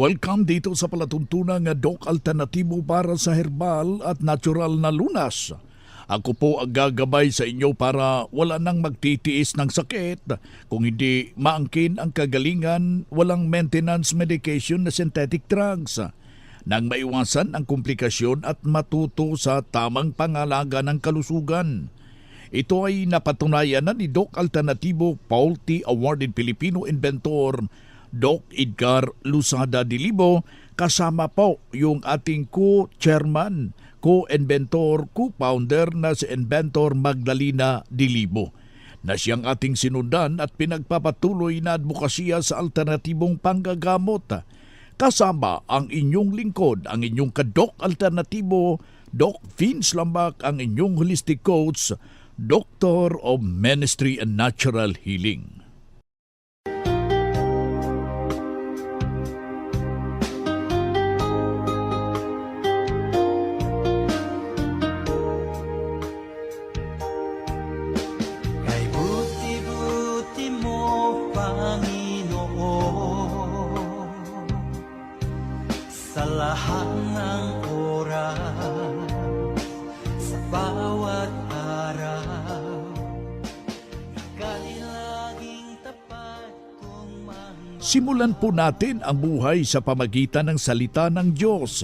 Welcome dito sa palatuntunan nga Doc Alternatibo para sa herbal at natural na lunas. Ako po ang gagabay sa inyo para wala nang magtitiis ng sakit. Kung hindi maangkin ang kagalingan, walang maintenance medication na synthetic drugs. Nang maiwasan ang komplikasyon at matuto sa tamang pangalaga ng kalusugan. Ito ay napatunayan na ni Doc Alternatibo Paul T. Awarded Filipino Inventor Doc Edgar Lusada Dilibo kasama po yung ating co-chairman, co-inventor, co-founder na si Inventor Magdalena Dilibo na siyang ating sinundan at pinagpapatuloy na advokasya sa alternatibong panggagamot. Kasama ang inyong lingkod, ang inyong kadok alternatibo, Doc Vince Lambak, ang inyong holistic coach, Doctor of Ministry and Natural Healing. Simulan po natin ang buhay sa pamagitan ng salita ng Diyos.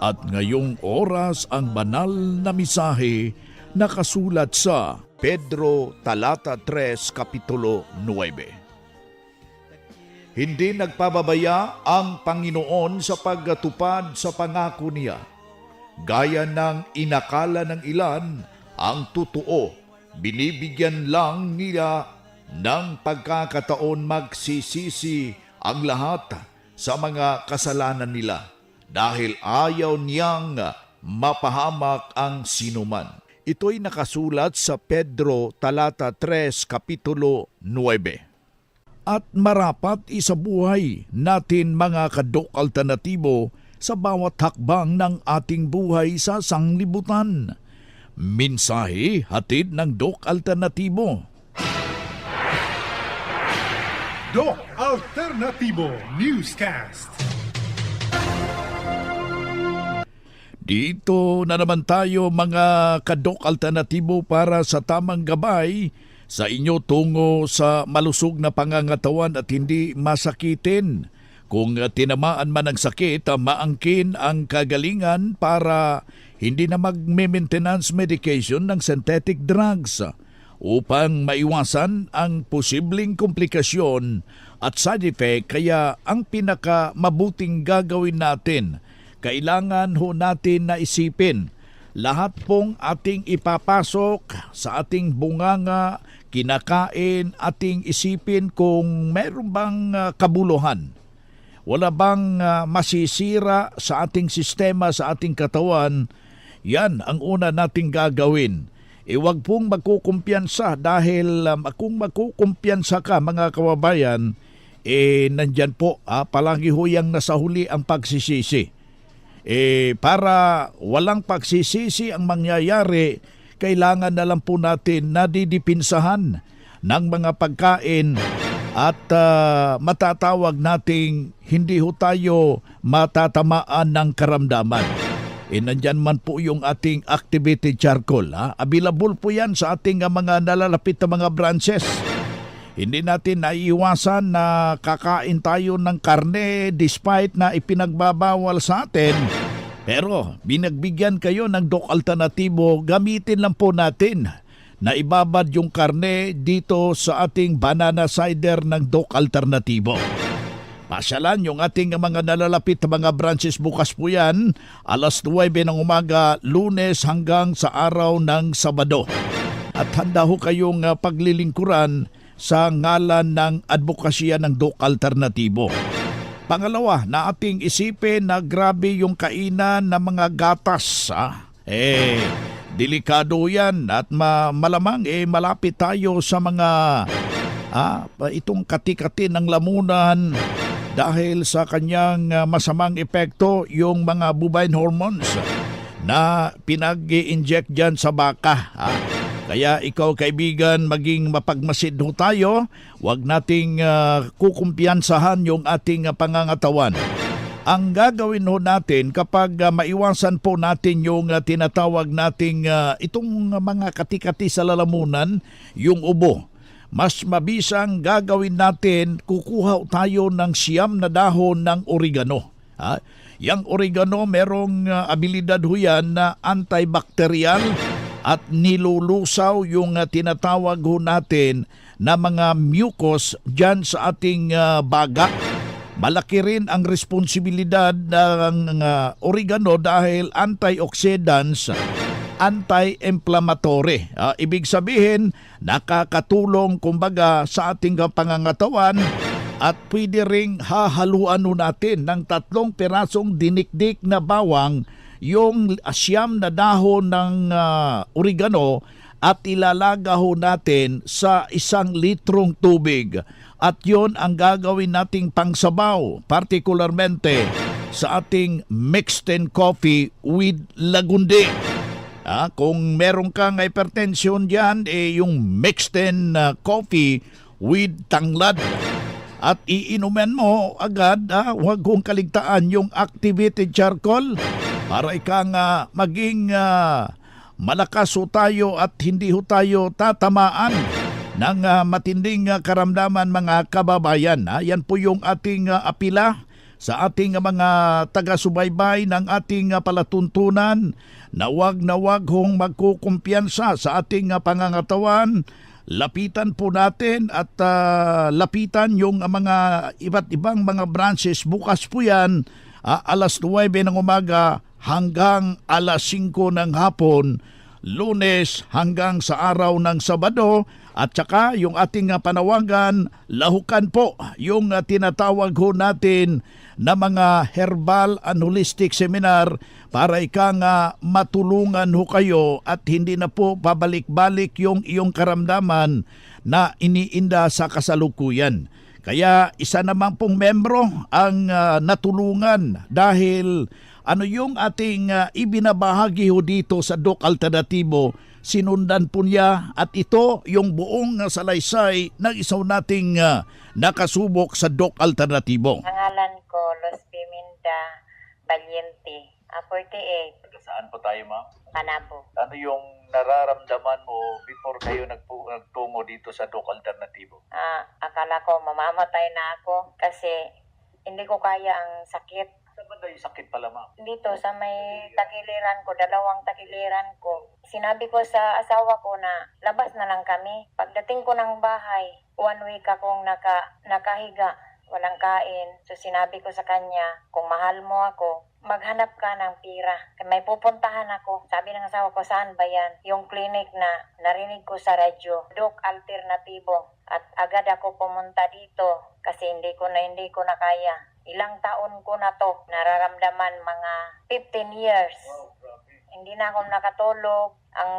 At ngayong oras ang banal na misahe nakasulat sa Pedro talata 3 kapitulo 9. Hindi nagpababaya ang Panginoon sa paggatupad sa pangako niya. Gaya ng inakala ng ilan, ang totoo, binibigyan lang nila ng pagkakataon magsisisi ang lahat sa mga kasalanan nila dahil ayaw niyang mapahamak ang sinuman. Ito'y nakasulat sa Pedro talata 3 kapitulo 9. At marapat isabuhay natin mga kadok alternatibo sa bawat hakbang ng ating buhay sa sanglibutan. Minsahe hatid ng Dok Alternatibo. Doc Alternativo Newscast. Dito na naman tayo mga kadok alternatibo para sa tamang gabay sa inyo tungo sa malusog na pangangatawan at hindi masakitin. Kung tinamaan man ng sakit, maangkin ang kagalingan para hindi na mag-maintenance medication ng synthetic drugs upang maiwasan ang posibleng komplikasyon at side effect kaya ang pinaka mabuting gagawin natin kailangan ho natin na isipin lahat pong ating ipapasok sa ating bunganga, kinakain, ating isipin kung meron bang ah, kabuluhan. Wala bang ah, masisira sa ating sistema, sa ating katawan, yan ang una nating gagawin. E wag pong magkukumpiyansa dahil um, kung magkukumpiyansa ka mga kababayan, eh nandyan po, ah, palagi ho yang nasa huli ang pagsisisi. Eh, para walang pagsisisi ang mangyayari, kailangan na lang po natin nadidipinsahan ng mga pagkain at ah, matatawag nating hindi ho tayo matatamaan ng karamdaman. Eh nandyan man po yung ating activated charcoal. Ha? Available po yan sa ating ah, mga nalalapit na mga branches. Hindi natin naiiwasan na kakain tayo ng karne despite na ipinagbabawal sa atin. Pero binagbigyan kayo ng dok alternatibo, gamitin lang po natin na ibabad yung karne dito sa ating banana cider ng dok alternatibo. Pasyalan yung ating mga nalalapit na mga branches bukas po yan, alas 9 ng umaga, lunes hanggang sa araw ng Sabado. At handa ho kayong ah, paglilingkuran sa ngalan ng advokasya ng Dok Alternatibo. Pangalawa, na ating isipin na grabe yung kainan ng mga gatas. Ah. Eh, delikado yan at ma- malamang eh malapit tayo sa mga ah, itong kati-kati ng lamunan dahil sa kanyang ah, masamang epekto yung mga bovine hormones na pinag-inject dyan sa baka. ah. Kaya ikaw kaibigan, maging mapagmasid ho tayo, huwag nating ah, kukumpiyansahan yung ating ah, pangangatawan. Ang gagawin ho natin kapag ah, maiwasan po natin yung ah, tinatawag nating ah, itong mga kati-kati sa lalamunan, yung ubo. Mas mabisang gagawin natin, kukuha tayo ng siyam na dahon ng oregano. Ha? Yang oregano merong ah, abilidad ho yan na antibacterial at nilulusaw yung ah, tinatawag ho natin na mga mucus dyan sa ating ah, baga. Malaki rin ang responsibilidad ng oregano dahil antioxidants, anti-inflammatory. Ah, ibig sabihin, nakakatulong kumbaga sa ating pangangatawan at pwede ring hahaluan ho natin ng tatlong pirasong dinikdik na bawang yung asyam na dahon ng ah, oregano at ilalaga ho natin sa isang litrong tubig. At yon ang gagawin nating pangsabaw, partikularmente sa ating mixed in coffee with lagundi. Ah, kung meron kang hypertension diyan, eh yung mixed in ah, coffee with tanglad. At iinuman mo agad, ah, huwag kong kaligtaan yung activated charcoal para ika nga maging ah, malakas ho tayo at hindi ho tayo tatamaan ng ah, matinding ah, karamdaman mga kababayan. Ha? Yan po yung ating ah, apila sa ating mga taga-subaybay ng ating ah, palatuntunan na wag na wag hong magkukumpiyansa sa ating ah, pangangatawan. Lapitan po natin at ah, lapitan yung mga iba't ibang mga branches. Bukas po yan, ah, alas 9 ng umaga hanggang alas 5 ng hapon, lunes hanggang sa araw ng Sabado at saka yung ating panawagan, lahukan po yung tinatawag ho natin na mga herbal and holistic seminar para ika nga matulungan ho kayo at hindi na po pabalik-balik yung iyong karamdaman na iniinda sa kasalukuyan. Kaya isa naman pong membro ang ah, natulungan dahil ano yung ating ah, ibinabahagi ho dito sa Doc Alternatibo, sinundan po niya at ito yung buong ah, salaysay ng isaw nating ah, nakasubok sa Doc Alternatibo. Pangalan ko, Los Piminda Valiente. Ah, 48, Saan po tayo, ma'am? Panabo. Ano yung nararamdaman mo before kayo nagpu- nagtungo dito sa Doc Alternatibo? Ah, akala ko mamamatay na ako kasi hindi ko kaya ang sakit. Saan ba yung sakit pala, ma'am? Dito sa may takiliran ko, dalawang takiliran ko. Sinabi ko sa asawa ko na labas na lang kami. Pagdating ko ng bahay, one week akong naka, nakahiga, walang kain. So sinabi ko sa kanya, kung mahal mo ako, maghanap ka ng pira. May pupuntahan ako. Sabi ng asawa ko, saan ba yan? Yung clinic na narinig ko sa radyo, Doc Alternatibo. At agad ako pumunta dito kasi hindi ko na hindi ko na kaya. Ilang taon ko na to nararamdaman mga 15 years. Hindi na ako nakatulog. Ang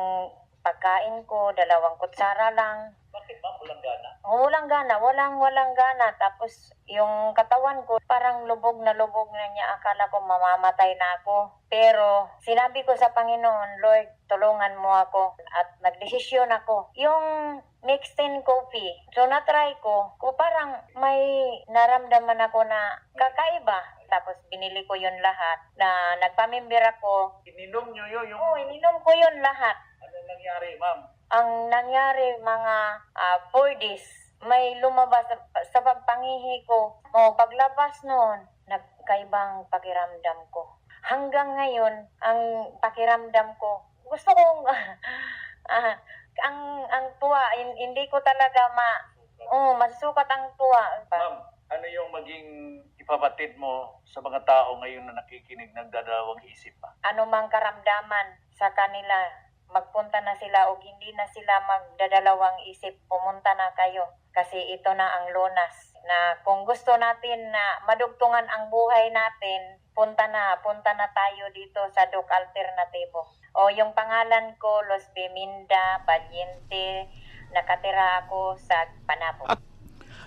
pagkain ko, dalawang kutsara lang. Bakit ma'am? Walang gana? Walang gana, walang walang gana. Tapos yung katawan ko parang lubog na lubog na niya. Akala ko mamamatay na ako. Pero sinabi ko sa Panginoon, Lord, tulungan mo ako. At nagdesisyon ako. Yung mixed in coffee, so na-try ko, ko parang may naramdaman ako na kakaiba. Tapos binili ko yun lahat na nagpamimber ako. Ininom nyo yun yung... Oo, ininom ko yun lahat. Ano nangyari, ma'am? ang nangyari mga ah, four days, may lumabas sa, pagpangihi ko. O paglabas noon, nagkaibang pakiramdam ko. Hanggang ngayon, ang pakiramdam ko, gusto kong, ah, ang, ang tuwa, hin- hindi ko talaga ma, oh, masusukat ang tuwa. Ma'am, ano yung maging ipabatid mo sa mga tao ngayon na nakikinig ng isip pa? ano mang karamdaman sa kanila, magpunta na sila o hindi na sila magdadalawang isip, pumunta na kayo. Kasi ito na ang lunas na kung gusto natin na madugtungan ang buhay natin, punta na, punta na tayo dito sa Duke Alternativo. O yung pangalan ko, Los Beminda Valiente, nakatira ako sa Panabo.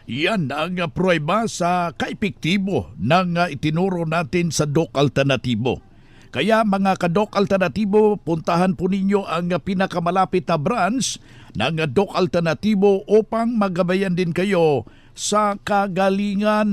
Yan ang prueba sa kaepektibo ng uh, itinuro natin sa Doc Alternatibo. Kaya mga kadok alternatibo, puntahan po ninyo ang pinakamalapit na branch ng Doc Alternatibo upang magabayan din kayo sa kagalingan.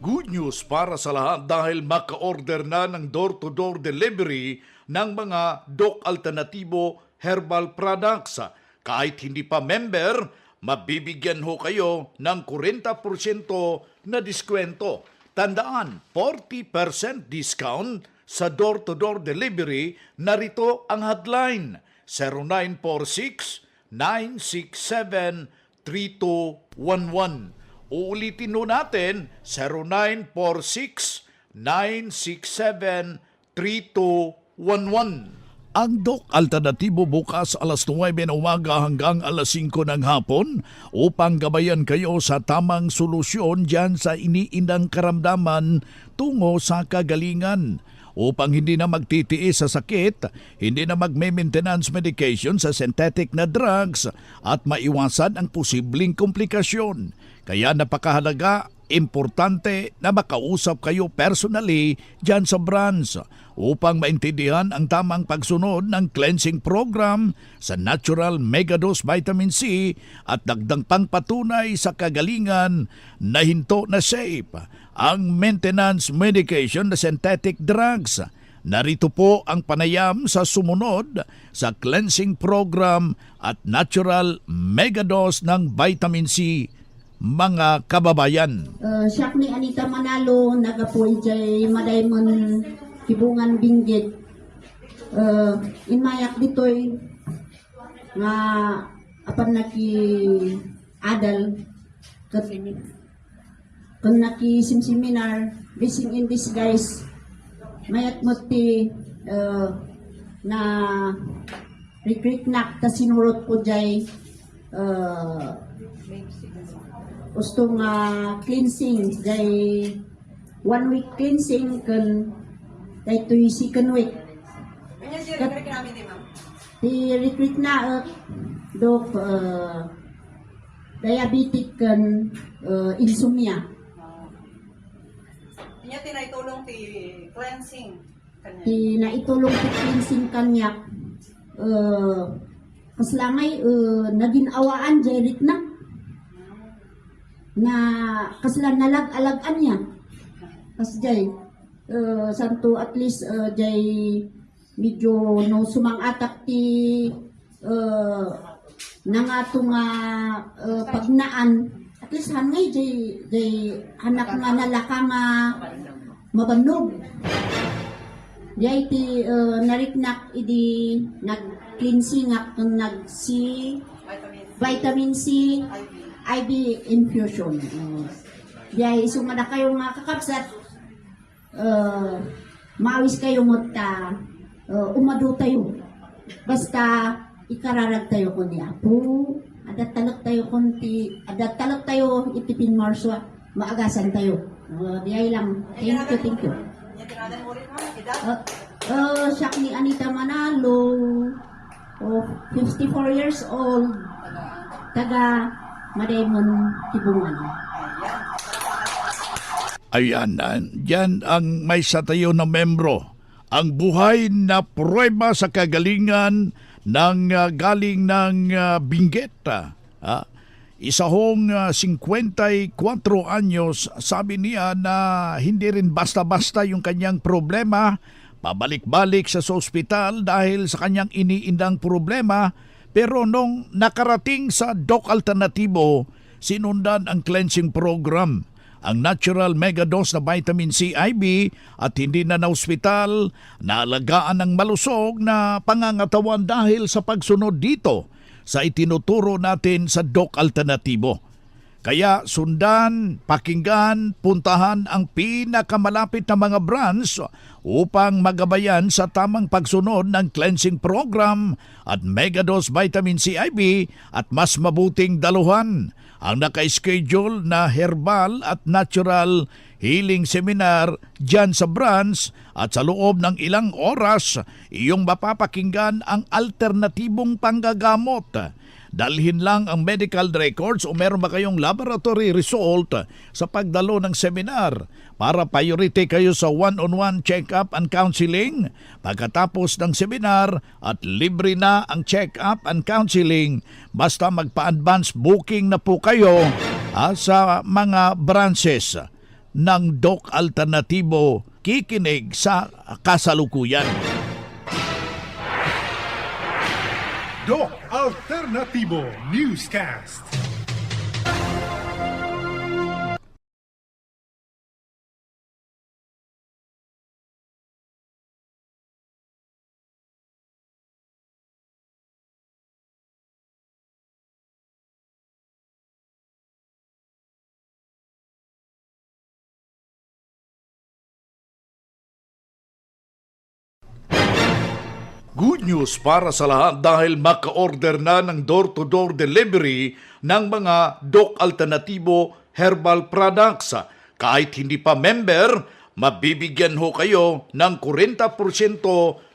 Good news para sa lahat dahil maka-order na ng door-to-door delivery ng mga Doc Alternatibo herbal products. Kahit hindi pa member, mabibigyan ho kayo ng 40% na diskwento. Tandaan, 40% discount sa door-to-door delivery. Narito ang hotline 0946 967 3211. Uulitin no natin 0946-967-3211. Ang Doc Alternatibo bukas alas 9 ng umaga hanggang alas 5 ng hapon upang gabayan kayo sa tamang solusyon dyan sa iniindang karamdaman tungo sa kagalingan upang hindi na magtitiis sa sakit, hindi na magme-maintenance medication sa synthetic na drugs at maiwasan ang posibleng komplikasyon. Kaya napakahalaga, importante na makausap kayo personally dyan sa branch upang maintindihan ang tamang pagsunod ng cleansing program sa Natural Megadose Vitamin C at dagdang pangpatunay sa kagalingan na hinto na safe ang maintenance medication na synthetic drugs. Narito po ang panayam sa sumunod sa cleansing program at natural megadose ng vitamin C mga kababayan. Uh, siya ni Anita Manalo, nagapuy jay Madaymon Kibungan Binggit. Uh, inmayak ditoy nga apan naki adal kat kun naki simsiminar blessing in disguise mayat mo ti uh, na recruit nak ta sinurot ko jay uh, gusto nga cleansing day one week cleansing kan day to second week Kat- di recruit na uh, dok uh, diabetic kan uh, insomnia. Inya tinaitulong ti cleansing kanya. di naitulong ti cleansing kanyak uh, kaslangay uh, naging awaan jay na na kaslan nalag-alagan niya. Kas jay, uh, santo at least uh, jay medyo no sumang-atak ti uh, nangato nga uh, pagnaan. At least hangay jay, jay anak nga nalaka nga mabanog. Jay ti uh, nariknak idi nag-cleansing ak nag-si Vitamin C, vitamin C, IV. Infusion. Uh, Diyay, sumada kayo mga kakapsat, uh, maawis kayo mo ta, uh, umado tayo. Basta, ikararag tayo ko ni Apo, adat talak tayo kunti, adat talak tayo itipin marswa, maagasan tayo. Uh, diyay lang. Thank you, thank you. Uh, uh, siya ni Anita Manalo, oh, 54 years old, taga Mademon Tibungan. Ayan, ah, yan ang may satayo na membro. Ang buhay na prueba sa kagalingan ng ah, galing ng uh, ah. Ah, isa hong ah, 54 anyos, sabi niya na hindi rin basta-basta yung kanyang problema. Pabalik-balik sa ospital dahil sa kanyang iniindang problema. Pero nung nakarating sa Doc Alternatibo, sinundan ang cleansing program ang natural megadose na vitamin C IB at hindi na na ospital, naalagaan ng malusog na pangangatawan dahil sa pagsunod dito sa itinuturo natin sa Doc Alternatibo. Kaya sundan, pakinggan, puntahan ang pinakamalapit na mga branch upang magabayan sa tamang pagsunod ng cleansing program at Megadose Vitamin C IB at mas mabuting daluhan ang naka-schedule na herbal at natural healing seminar dyan sa branch at sa loob ng ilang oras iyong mapapakinggan ang alternatibong panggagamot. Dalhin lang ang medical records o meron ba kayong laboratory result sa pagdalo ng seminar para priority kayo sa one-on-one check-up and counseling. Pagkatapos ng seminar at libre na ang check-up and counseling basta magpa-advance booking na po kayo ah, sa mga branches ng Doc Alternatibo kikinig sa kasalukuyan. Doc Alternativo Newscast. News para sa lahat dahil maka-order na ng door-to-door delivery ng mga Doc Alternativo Herbal Products. Kahit hindi pa member, mabibigyan ho kayo ng 40%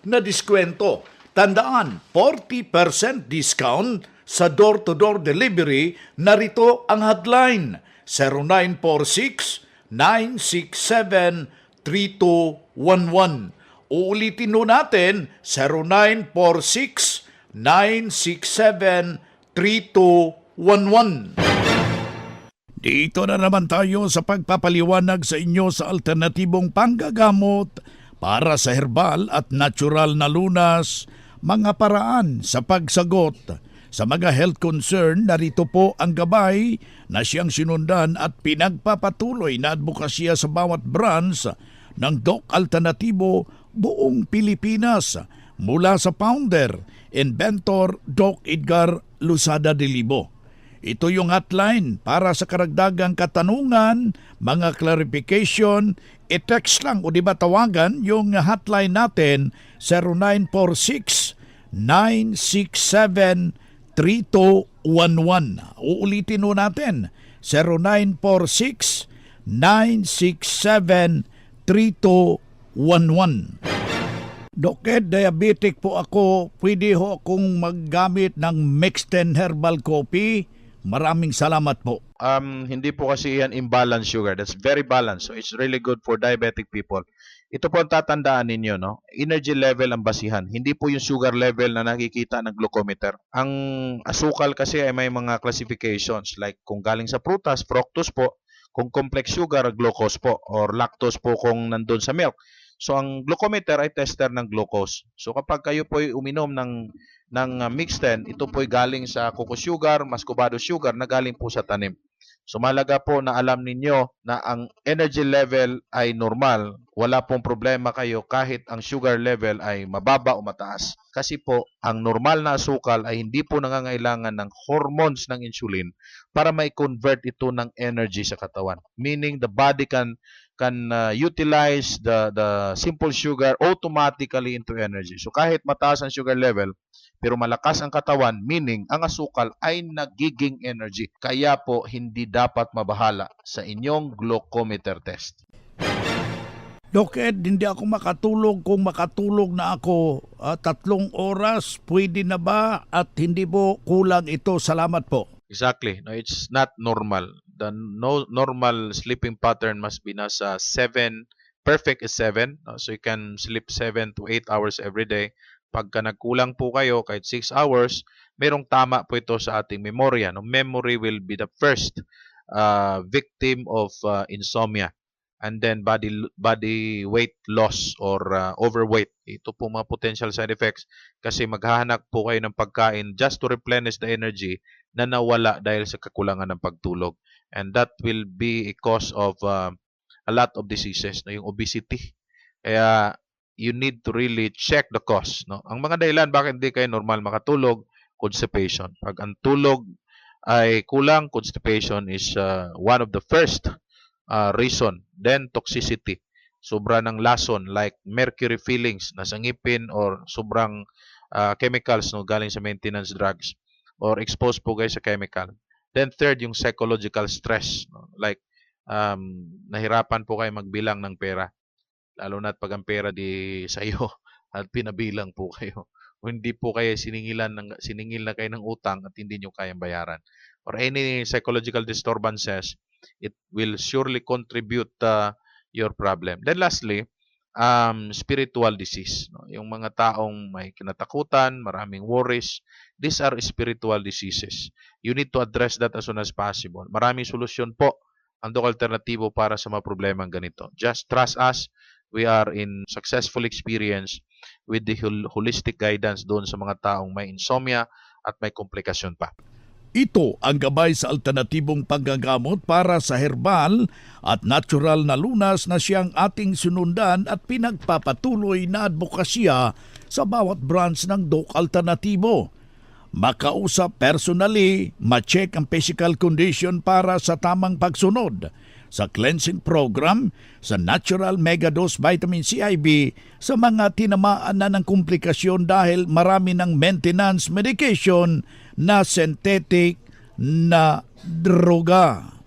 na diskwento. Tandaan, 40% discount sa door-to-door delivery. Narito ang hotline 0946 967 3211. Uulitin no natin 0946-967-3211. Dito na naman tayo sa pagpapaliwanag sa inyo sa alternatibong panggagamot para sa herbal at natural na lunas, mga paraan sa pagsagot sa mga health concern, narito po ang gabay na siyang sinundan at pinagpapatuloy na advokasya sa bawat branch ng Doc Alternatibo buong Pilipinas mula sa founder, inventor Doc Edgar Lusada de Libo. Ito yung hotline para sa karagdagang katanungan, mga clarification, i-text lang o di ba tawagan yung hotline natin 0946 967 3211. Uulitin ho natin 0946 967 3211. Doked, diabetic po ako. Pwede ho akong maggamit ng Mixten Herbal Coffee. Maraming salamat po. um, hindi po kasi yan imbalanced sugar. That's very balanced. So it's really good for diabetic people. Ito po ang tatandaan ninyo, no? Energy level ang basihan. Hindi po yung sugar level na nakikita ng glucometer. Ang asukal kasi ay may mga classifications like kung galing sa prutas, fructose po, kung complex sugar, glucose po, or lactose po kung nandun sa milk. So ang glucometer ay tester ng glucose. So kapag kayo po ay uminom ng ng uh, Mixten, ito po ay galing sa cocoa sugar, muscovado sugar na galing po sa tanim. So malaga po na alam ninyo na ang energy level ay normal. Wala pong problema kayo kahit ang sugar level ay mababa o mataas. Kasi po, ang normal na asukal ay hindi po nangangailangan ng hormones ng insulin para mai-convert ito ng energy sa katawan. Meaning the body can can uh, utilize the the simple sugar automatically into energy. So kahit mataas ang sugar level, pero malakas ang katawan, meaning ang asukal ay nagiging energy. Kaya po hindi dapat mabahala sa inyong glucometer test. Doc Ed, hindi ako makatulog kung makatulog na ako ah, tatlong oras. Pwede na ba at hindi po kulang ito? Salamat po. Exactly. No, it's not normal. The no normal sleeping pattern must be nasa 7. Perfect is 7. no? So you can sleep 7 to 8 hours every day. Pagka nagkulang po kayo kahit 6 hours, merong tama po ito sa ating memorya. No? Memory will be the first uh, victim of uh, insomnia. And then body body weight loss or uh, overweight. Ito po mga potential side effects kasi maghahanap po kayo ng pagkain just to replenish the energy na nawala dahil sa kakulangan ng pagtulog. And that will be a cause of uh, a lot of diseases, no? yung obesity. Kaya you need to really check the cause. No? Ang mga dahilan bakit hindi kayo normal makatulog, constipation. Pag ang tulog ay kulang, constipation is uh, one of the first uh, reason. Then toxicity. Sobra ng lason like mercury fillings na sa ngipin or sobrang uh, chemicals no galing sa maintenance drugs or exposed po kayo sa chemical. Then third, yung psychological stress. No? Like, um, nahirapan po kayo magbilang ng pera. Lalo na pag ang pera di sa iyo at pinabilang po kayo. O hindi po kayo siningilan ng, siningil na kayo ng utang at hindi nyo kayang bayaran. Or any psychological disturbances, it will surely contribute uh, your problem. Then lastly, um, spiritual disease. No? Yung mga taong may kinatakutan, maraming worries, these are spiritual diseases. You need to address that as soon as possible. Maraming solusyon po ang Alternatibo para sa mga problemang ganito. Just trust us. We are in successful experience with the hol- holistic guidance doon sa mga taong may insomnia at may komplikasyon pa. Ito ang gabay sa alternatibong panggagamot para sa herbal at natural na lunas na siyang ating sunundan at pinagpapatuloy na advokasya sa bawat branch ng Doc Alternatibo. Makausap personally, ma-check ang physical condition para sa tamang pagsunod sa cleansing program, sa natural megadose vitamin CIB, sa mga tinamaan na ng komplikasyon dahil marami ng maintenance medication na synthetic na droga.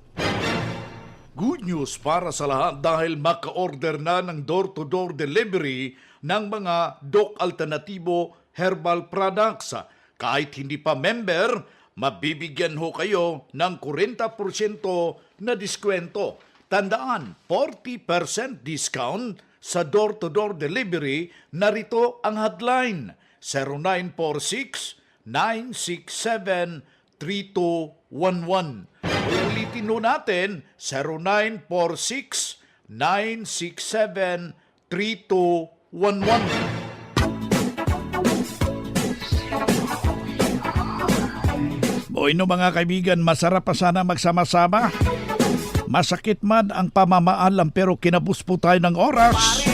Good news para sa lahat dahil maka-order na ng door-to-door delivery ng mga Doc Alternatibo herbal products. Kahit hindi pa member, mabibigyan ho kayo ng 40% na diskwento. Tandaan, 40% discount sa door-to-door delivery. Narito ang hotline 0946 967 3211. Ulitin ho natin 0946 Bueno mga kaibigan, masarap pa sana magsama-sama. Masakit man ang pamamaalam pero kinabus po tayo ng oras.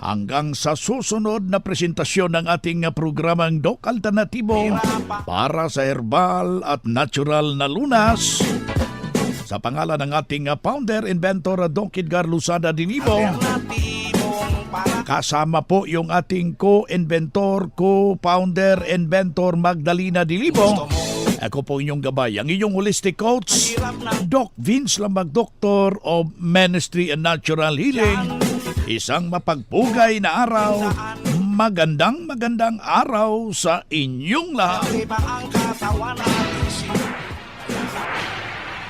Hanggang sa susunod na presentasyon ng ating programang Doc Alternatibo para sa herbal at natural na lunas. Sa pangalan ng ating founder, inventor Doc Edgar Lusada Dinibo. Kasama po yung ating co-inventor, co-founder, inventor Magdalena Dilibo. Ako po inyong gabay, ang inyong holistic coach, Doc Vince Lamag Doctor of Ministry and Natural Healing. Isang mapagpugay na araw, magandang magandang araw sa inyong lahat.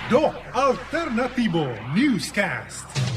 Doc Alternativo Newscast.